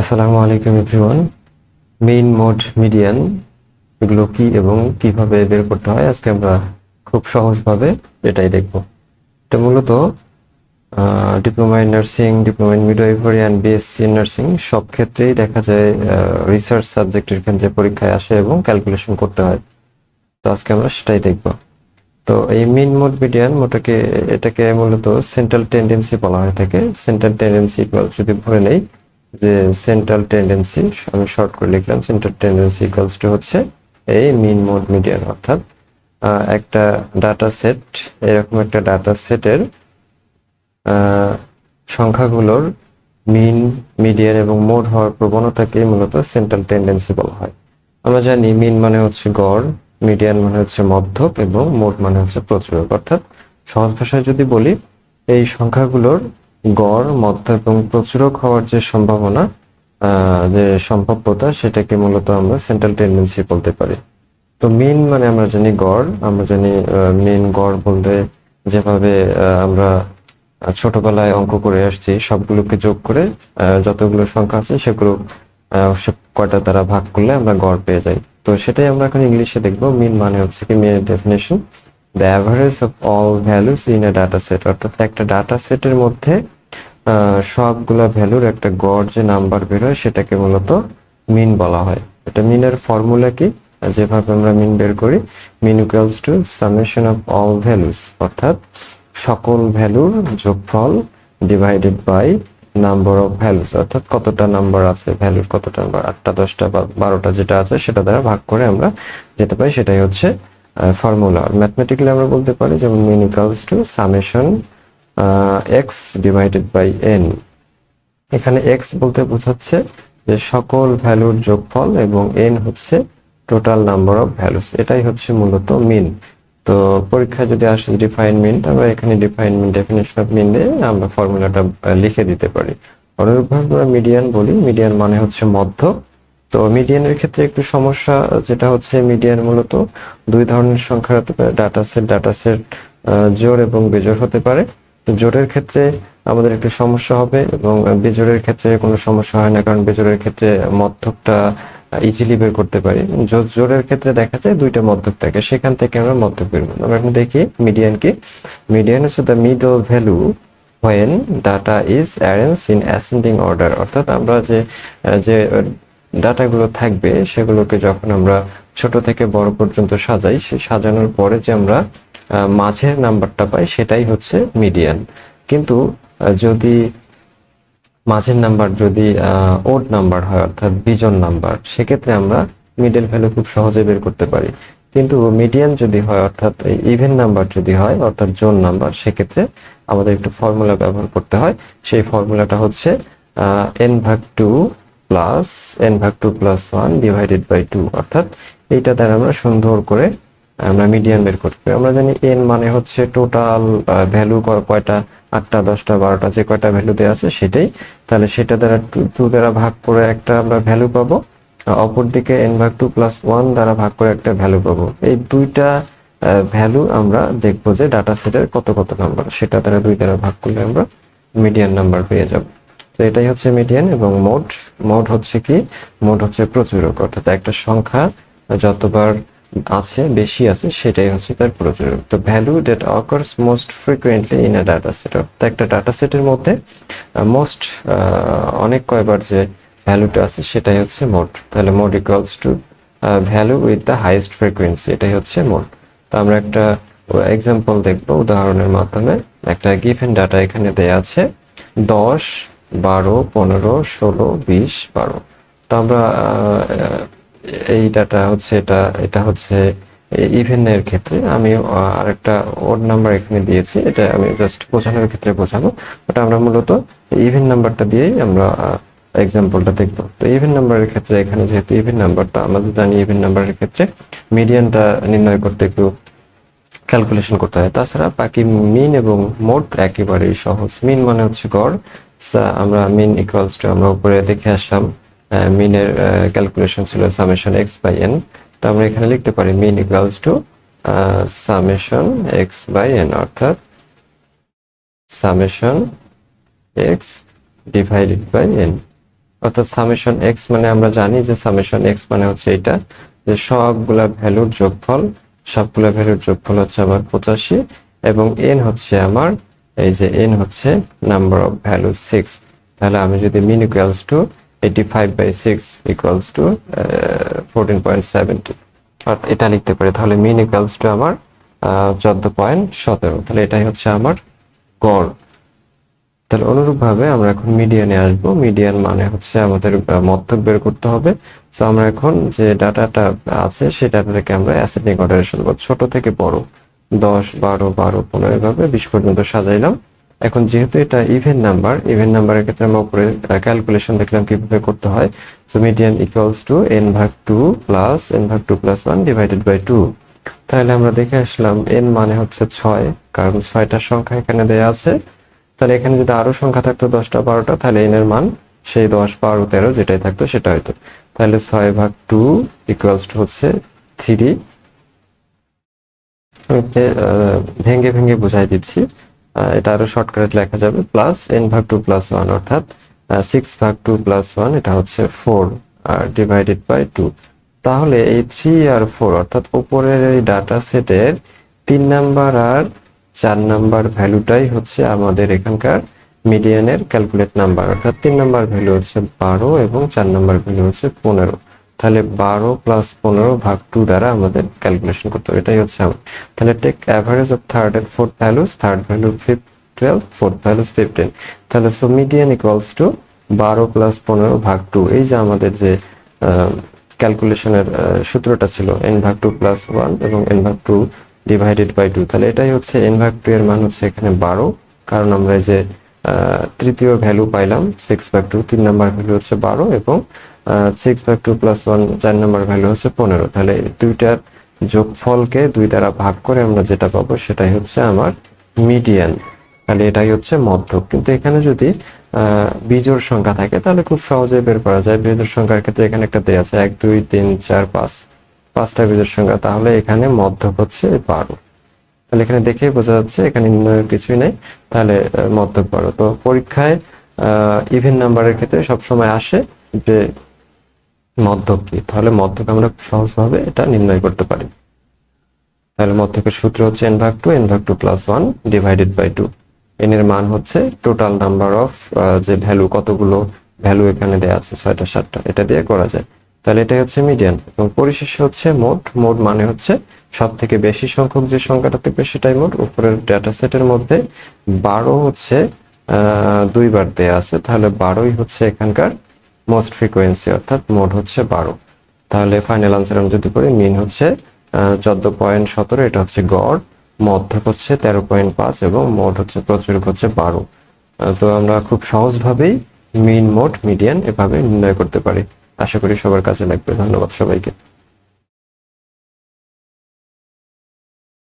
আসসালামু আলাইকুম everyone. Main mode median, এগুলো কি এবং কীভাবে বের করতে হয় আজকে আমরা খুব সহজভাবে এটাই দেখব। এটা মূলত diploma in nursing, diploma in midwifery and BSc in nursing সব ক্ষেত্রেই দেখা যায় রিসার্চ সাবজেক্টের ক্ষেত্রে পরীক্ষায় আসে এবং ক্যালকুলেশন করতে হয়। তো আজকে আমরা সেটাই দেখব। তো এই মিন মোড মিডিয়ান, মোটাকে এটাকে মূলত সেন্ট্রাল টেন্ডেন্সি বলা হয়ে থাকে। সেন্ট্রাল টেন্ডেন্সি যদি ধরে নেই যে সেন্ট্রাল টেন্ডেন্সি আমি শর্ট করে লিখলাম সেন্ট্রাল টেন্ডেন্সি ইকুয়ালস টু হচ্ছে এই মিন মোড মিডিয়ান অর্থাৎ একটা ডাটা সেট এরকম একটা ডাটা সেটের সংখ্যাগুলোর মিন মিডিয়ান এবং মোড হওয়ার প্রবণতাকে মূলত সেন্ট্রাল টেন্ডেন্সি বলা হয়। আমরা জানি মিন মানে হচ্ছে গড় মিডিয়ান মানে হচ্ছে মধ্যক এবং মোড মানে হচ্ছে প্রচুরক। অর্থাৎ, সহজ ভাষায় যদি বলি, এই সংখ্যাগুলোর গড়, মধ্য এবং প্রচুরক হওয়ার যে সম্ভাবনা যে সম্ভাব্যতা, সেটাকে মূলত আমরা সেন্ট্রাল টেন্ডেন্সি বলতে পারি। তো মিন মানে আমরা জানি গড়, আমরা জানি মিন গড় বলতে যেভাবে আমরা ছোটবেলায় অঙ্ক করে আসছি, সবগুলোকে যোগ করে যতগুলো সংখ্যা আছে সেগুলো কয়টা দ্বারা ভাগ করলে আমরা গড় পেয়ে যাই। তো সেটাই আমরা এখন ইংলিশে দেখব। মিন মানে হচ্ছে কি মিনের definition the average of all values in a data set অর্থাৎ একটা ডাটা সেটের মধ্যে সবগুলা ভ্যালুর একটা গড় যে নাম্বার বেরোয় সেটাকে মূলত মিন বলা হয়। এটা মিনের ফর্মুলা কি? যেভাবে আমরা মিন বের করি, mean equals to summation of all values, অর্থাৎ সকল ভ্যালুর যোগফল divided by number of values, অর্থাৎ কতটা নাম্বার আছে, ভ্যালুর কতটা নাম্বার, আটটা, দশটা বা বারোটা যেটা আছে, সেটা দ্বারা ভাগ করে আমরা যেটা পাই সেটাই হচ্ছে ফর্মুলা। ম্যাথমেটিক্যালি আমরা বলতে পারি যেমন mean equals to summation x divided by n এখানে এক্স বলতে বোঝাচ্ছে যে সকল ভ্যালুর যোগফল এবং এন হচ্ছে টোটাল নাম্বার অফ ভ্যালুস এটাই হচ্ছে মূলত মিন তো পরীক্ষায় যদি আসে ডিফাইন মিন আমরা এখানে define mean definition of mean দিয়ে আমরা ফর্মুলাটা লিখে দিতে পারি। অনুরূপভাবে আমরা মিডিয়ান বলি। মিডিয়ান মানে হচ্ছে মধ্য তো মিডিয়ানের ক্ষেত্রে একটু সমস্যা, যেটা হচ্ছে মিডিয়ান মূলত দুই ধরনের সংখ্যা হতে পারে। ডাটা সেট ডাটা সেট জোড় এবং বেজোড় হতে পারে। তো জোড়ের ক্ষেত্রে আমাদের একটু সমস্যা হবে এবং বেজোড়ের ক্ষেত্রে কোনো সমস্যা হয় না, কারণ বেজোড়ের ক্ষেত্রে মধ্যকটা ইজিলি বের করতে পারি। জোরের ক্ষেত্রে দেখা যায় দুইটা মধ্যক থাকে, সেখান থেকে আমরা মধ্যক বের করব। আমরা এখন দেখি মিডিয়ান কি। মিডিয়ান হচ্ছে the middle value when data is arrange in ascending order অর্থাৎ আমরা যে যে ডাটাগুলো থাকবে, সেগুলোকে যখন আমরা ছোট থেকে বড় পর্যন্ত সাজাই সেই সাজানোর পরে যে আমরা মাঝের নাম্বারটা পাই, সেটাই হচ্ছে মিডিয়ান কিন্তু যদি মাঝের নাম্বার যদি ওড নাম্বার হয়, অর্থাৎ বিজন নাম্বার, সেক্ষেত্রে আমরা মিডল ভ্যালু খুব সহজে বের করতে পারি। কিন্তু মিডিয়ান যদি হয়, অর্থাৎ ইভেন নাম্বার যদি হয়, অর্থাৎ জোন নাম্বার, সেক্ষেত্রে আমাদের একটু ফর্মুলা ব্যবহার করতে হয়। সেই ফর্মুলাটা হচ্ছে এন ভাগ টু প্লাস এন ভাগ two plus one divided by two অর্থাৎ এইটা দ্বারা আমরা সুন্দর করে আমরা মিডিয়ান বের করতে আমরা জানি এন মানে হচ্ছে টোটাল ভ্যালু কয়টা? আটটা, দশটা, বারোটা, যে কয়টা ভ্যালু দেওয়া আছে সেটাই। তাহলে সেটা দ্বারা টু দ্বারা ভাগ করে একটা আমরা ভ্যালু পাবো। অপরদিকে এন ভাগ টু প্লাস ওয়ান দ্বারা ভাগ করে একটা ভ্যালু পাবো। এই দুইটা ভ্যালু আমরা দেখব যে ডাটা সেটের কত কত নাম্বার সেটা দ্বারা দুই দ্বারা ভাগ করলে আমরা মিডিয়ান নাম্বার পেয়ে যাব। তো এটাই হচ্ছে মিডিয়ান এবং মোড মোড হচ্ছে কি? মোড হচ্ছে প্রচুরক। অর্থাৎ একটা সংখ্যা যতবার আছে, বেশি আছে, সেটাই হচ্ছে তার প্রচুরক তো value that occurs most frequently in a data set অর্থাৎ একটা ডাটা সেটের মধ্যে মোস্ট অনেক কয়বার যে ভ্যালুটা আছে, সেটাই হচ্ছে মোড তাহলে mode equals to value with the highest frequency এটাই হচ্ছে মোড তো আমরা একটা এক্সাম্পল দেখব উদাহরণের মাধ্যমে। একটা গিভেন ডাটা এখানে দেয়া আছে, দশ, বারো, পনেরো, ষোলো, বিশ, বারো। তো আমরা এই ডাটা হচ্ছে, এটা এটা হচ্ছে ইভেনের ক্ষেত্রে আমি আরেকটা ওড নাম্বার এখানে দিয়েছি, এটা আমি জাস্ট বোঝানোর ক্ষেত্রে বোঝাবো। ওটা আমরা মূলত ইভেন নাম্বারটা দিয়েই আমরা এক্সাম্পলটা দেখব। তো ইভেন নাম্বারের ক্ষেত্রে এখানে যেহেতু ইভেন নাম্বারটা আমাদের জানি ইভেন নাম্বারের ক্ষেত্রে মিডিয়ানটা নির্ণয় করতে একটু ক্যালকুলেশন করতে হয়। তাছাড়া বাকি মিন এবং মোট একেবারেই সহজ। মিন মানে হচ্ছে গড়। আমরা মিন ইকুয়ালস টু আমরা উপরে দেখে আসলাম। মিনের ক্যালকুলেশন ছিল সামেশন এক্স বাই এন তো আমরা এখানে লিখতে পারি mean equals to summation x by n অর্থাৎ summation x divided by n অর্থাৎ সামেশন এক্স মানে আমরা জানি যে সামেশন এক্স মানে হচ্ছে এটা যে সবগুলা ভ্যালুর যোগফল, সবগুলা ভ্যালুর যোগফল হচ্ছে আমার পঁচাশি, এবং এন হচ্ছে আমার, এই যে এন হচ্ছে নাম্বার অফ ভ্যালু সিক্স তাহলে আমি যদি mean equals to eighty five by six equals to fourteen point এটা লিখতে পারি। তাহলে মিন ইকুয়ালস টু আমার চোদ্দ পয়েন্ট সতেরো। তাহলে এটাই হচ্ছে আমার গড়। তাহলে অনুরূপভাবে আমরা এখন মিডিয়ানে আসব। মিডিয়ান মানে হচ্ছে আমাদের মধ্যক বের করতে হবে। তো আমরা এখন যে ডাটাটা আছে সেই ডাটাটাকে আমরা অ্যাসেন্ডিং অর্ডারে সাজাবো ছোট থেকে বড়, দশ, বারো বারো, পনেরো এভাবে বিশ পর্যন্ত সাজাইলাম। এখন যেহেতু এটা ইভেন নাম্বার ইভেন নাম্বারের ক্ষেত্রে আমরা উপরে ক্যালকুলেশন দেখলাম কীভাবে করতে হয়। So median equals to n ভাগ টু প্লাস এন ভাগ two plus one divided by two তাহলে আমরা দেখে আসলাম এন মানে হচ্ছে ছয় কারণ ছয়টা সংখ্যা এখানে দেয়া আছে। তাহলে এখানে যদি আরও সংখ্যা থাকতো দশটা বারোটা তাহলে এন এর মান সেই দশ বারো তেরো যেটাই থাকতো সেটা হয়তো তাহলে ছয় ভাগ টু ইকুয়ালস টু হচ্ছে থ্রি আমি এ, আহ, ভেঙে ভেঙে বুঝাই দিচ্ছি। এটা আরও শর্টকাটে লেখা যাবে। প্লাস এন ভাগ টু প্লাস ওয়ান অর্থাৎ সিক্স ভাগ টু প্লাস ওয়ান এটা হচ্ছে ফোর আর ডিভাইডেড বাই টু তাহলে এই থ্রি আর ফোর অর্থাৎ উপরের এই ডাটা সেটের তিন নাম্বার আর চার নাম্বার ভ্যালুটাই হচ্ছে আমাদের এখানকার মিডিয়ানের ক্যালকুলেট নাম্বার অর্থাৎ তিন নাম্বার ভ্যালু হচ্ছে বারো এবং চার নাম্বার ভ্যালু হচ্ছে পনেরো। তাহলে বারো প্লাস পনেরো ভাগ টু দ্বারা আমাদের ক্যালকুলেশন করতে হবে। এটাই হচ্ছে আমার তাহলে take average of third and fourth values third value ফিফ টুয়েলভ ফোর্থ ভ্যালুস ফিফটিন তাহলে সো মিডিয়ান ইকুয়ালস টু বারো প্লাস পনেরো ভাগ টু এই যে আমাদের যে ক্যালকুলেশনের সূত্রটা ছিল এন ভাগ টু প্লাস ওয়ান এবং এন ভাগ টু ডিভাইডেড বাই টু তাহলে এটাই হচ্ছে এন ভাগ টু এর মান হচ্ছে এখানে বারো। কারণ আমরা যে তৃতীয় ভ্যালু পাইলাম সিক্স ভাগ টু তিন নাম্বার ভ্যালু হচ্ছে বারো এবং সিক্স ভাগ টু প্লাস ওয়ান চার নাম্বার ভ্যালু হচ্ছে পনেরো। তাহলে দুইটার যোগফলকে দুই দ্বারা ভাগ করে আমরা যেটা পাবো সেটাই হচ্ছে আমার মিডিয়ান তাহলে এটাই হচ্ছে মধ্যক। কিন্তু এখানে যদি বিজোড় সংখ্যা থাকে, তাহলে খুব সহজে বের করা যায়। বিজোড় সংখ্যার ক্ষেত্রে এখানে একটা দেয়া আছে, এক, দুই, তিন, চার, পাঁচ। পাঁচটা বিজোড় সংখ্যা, তাহলে এখানে মধ্যক হচ্ছে বারো। তাহলে এখানে দেখেই বোঝা যাচ্ছে, এখানে নির্ণয়ের কিছুই নেই। তাহলে মধ্যক বারো। তো পরীক্ষায় ইভেন নাম্বারের ক্ষেত্রে সবসময় আসে যে মধ্যক কি তাহলে মধ্যক আমরা সহজভাবে এটা নির্ণয় করতে পারি। তাহলে মধ্যকের সূত্র হচ্ছে এন ভাগ টু এন ভাগ two plus one divided by two n এর মান হচ্ছে টোটাল নাম্বার অফ যে ভ্যালু কতগুলো ভ্যালু এখানে দেওয়া আছে, ছয়টা, সাতটা, এটা দিয়ে করা যায়। তাহলে এটাই হচ্ছে মিডিয়ান এবং পরিশেষে হচ্ছে মোট। মোট মানে হচ্ছে সব থেকে বেশি সংখ্যক যে সংখ্যাটা থাকবে সেটাই মোট। উপরের ডেটা সেটের মধ্যে বারো হচ্ছে দুইবার দেয়া আছে। তাহলে বারোই হচ্ছে এখানকার মোস্ট ফ্রিকোয়েন্সি অর্থাৎ মোট হচ্ছে বারো। তাহলে ফাইনাল আনসার আমি যদি করি মিন হচ্ছে চোদ্দ পয়েন্ট সতেরো, এটা হচ্ছে গড়, মধ্যক হচ্ছে তেরো পয়েন্ট পাঁচ এবং মোট হচ্ছে প্রচুর হচ্ছে বারো। তো আমরা খুব সহজভাবেই মিন মোট মিডিয়ান এভাবে নির্ণয় করতে পারি। আশা করি সবার কাজে লাগবে। ধন্যবাদ সবাইকে।